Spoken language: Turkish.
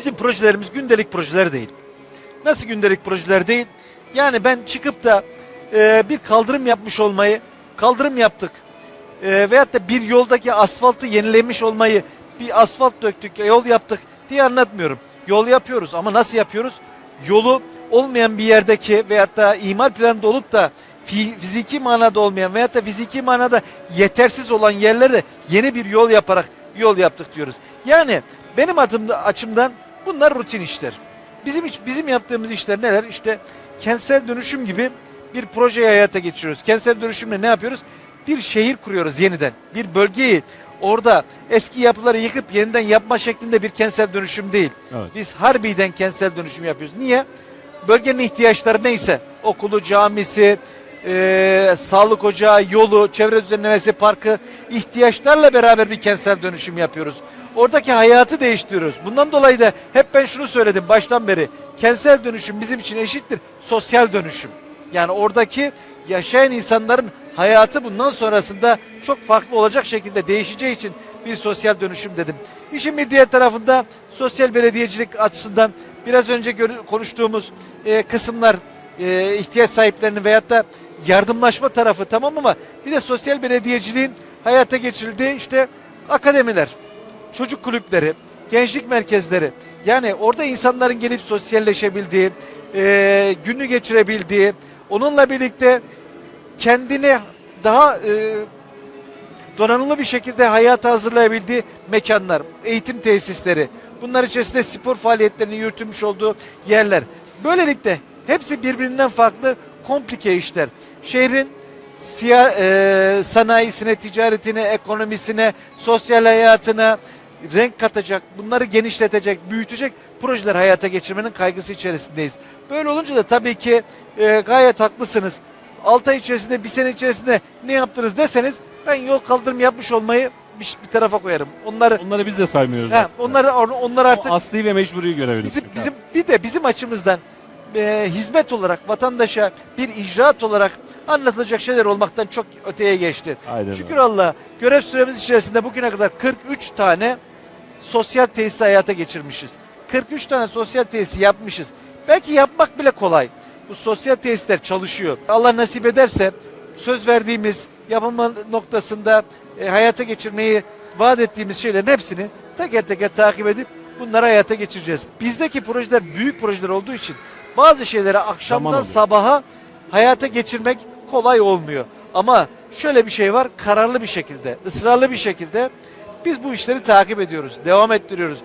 bizim projelerimiz gündelik projeler değil. Nasıl gündelik projeler değil? Yani ben çıkıp da e, bir kaldırım yapmış olmayı, kaldırım yaptık. E, veyahut da bir yoldaki asfaltı yenilemiş olmayı, bir asfalt döktük, yol yaptık diye anlatmıyorum. Yol yapıyoruz ama nasıl yapıyoruz? Yolu olmayan bir yerdeki veyahut da imar planında olup da fi- fiziki manada olmayan veyahut da fiziki manada yetersiz olan yerlerde yeni bir yol yaparak yol yaptık diyoruz. Yani benim adımda, açımdan bunlar rutin işler. Bizim bizim yaptığımız işler neler? İşte kentsel dönüşüm gibi bir projeyi hayata geçiriyoruz. Kentsel dönüşümle ne yapıyoruz? Bir şehir kuruyoruz yeniden. Bir bölgeyi orada eski yapıları yıkıp yeniden yapma şeklinde bir kentsel dönüşüm değil. Evet. Biz harbiden kentsel dönüşüm yapıyoruz. Niye? Bölgenin ihtiyaçları neyse okulu, camisi, eee, sağlık ocağı, yolu, çevre düzenlemesi, parkı ihtiyaçlarla beraber bir kentsel dönüşüm yapıyoruz. Oradaki hayatı değiştiriyoruz. Bundan dolayı da hep ben şunu söyledim baştan beri. Kentsel dönüşüm bizim için eşittir sosyal dönüşüm. Yani oradaki yaşayan insanların hayatı bundan sonrasında çok farklı olacak şekilde değişeceği için bir sosyal dönüşüm dedim. İşin bir diğer tarafında sosyal belediyecilik açısından biraz önce konuştuğumuz e, kısımlar e, ihtiyaç sahiplerinin veyahut da yardımlaşma tarafı tamam ama bir de sosyal belediyeciliğin hayata geçirildiği işte akademiler, çocuk kulüpleri, gençlik merkezleri. Yani orada insanların gelip sosyalleşebildiği, e, günü geçirebildiği, onunla birlikte kendini daha e, donanımlı bir şekilde hayata hazırlayabildiği mekanlar, eğitim tesisleri, bunlar içerisinde spor faaliyetlerinin yürütülmüş olduğu yerler. Böylelikle hepsi birbirinden farklı komplike işler. Şehrin siya, e, sanayisine, ticaretine, ekonomisine, sosyal hayatına renk katacak, bunları genişletecek, büyütecek projeler hayata geçirmenin kaygısı içerisindeyiz. Böyle olunca da tabii ki e, gayet haklısınız. 6 ay içerisinde, bir sene içerisinde ne yaptınız deseniz ben yol kaldırım yapmış olmayı bir, bir tarafa koyarım. Onları Onları biz de saymıyoruz. artık. onları onlar O artık asli ve mecburi görevimiz. bizim çünkü bizim bir de bizim açımızdan e, hizmet olarak vatandaşa bir icraat olarak anlatılacak şeyler olmaktan çok öteye geçti. Aynen Şükür. Allah'a görev süremiz içerisinde bugüne kadar 43 tane sosyal tesis hayata geçirmişiz. 43 tane sosyal tesis yapmışız. Belki yapmak bile kolay. Bu sosyal tesisler çalışıyor. Allah nasip ederse söz verdiğimiz yapılma noktasında e, hayata geçirmeyi vaat ettiğimiz şeylerin hepsini teker teker takip edip bunları hayata geçireceğiz. Bizdeki projeler büyük projeler olduğu için bazı şeyleri akşamdan oluyor. sabaha hayata geçirmek kolay olmuyor. Ama şöyle bir şey var kararlı bir şekilde, ısrarlı bir şekilde biz bu işleri takip ediyoruz, devam ettiriyoruz.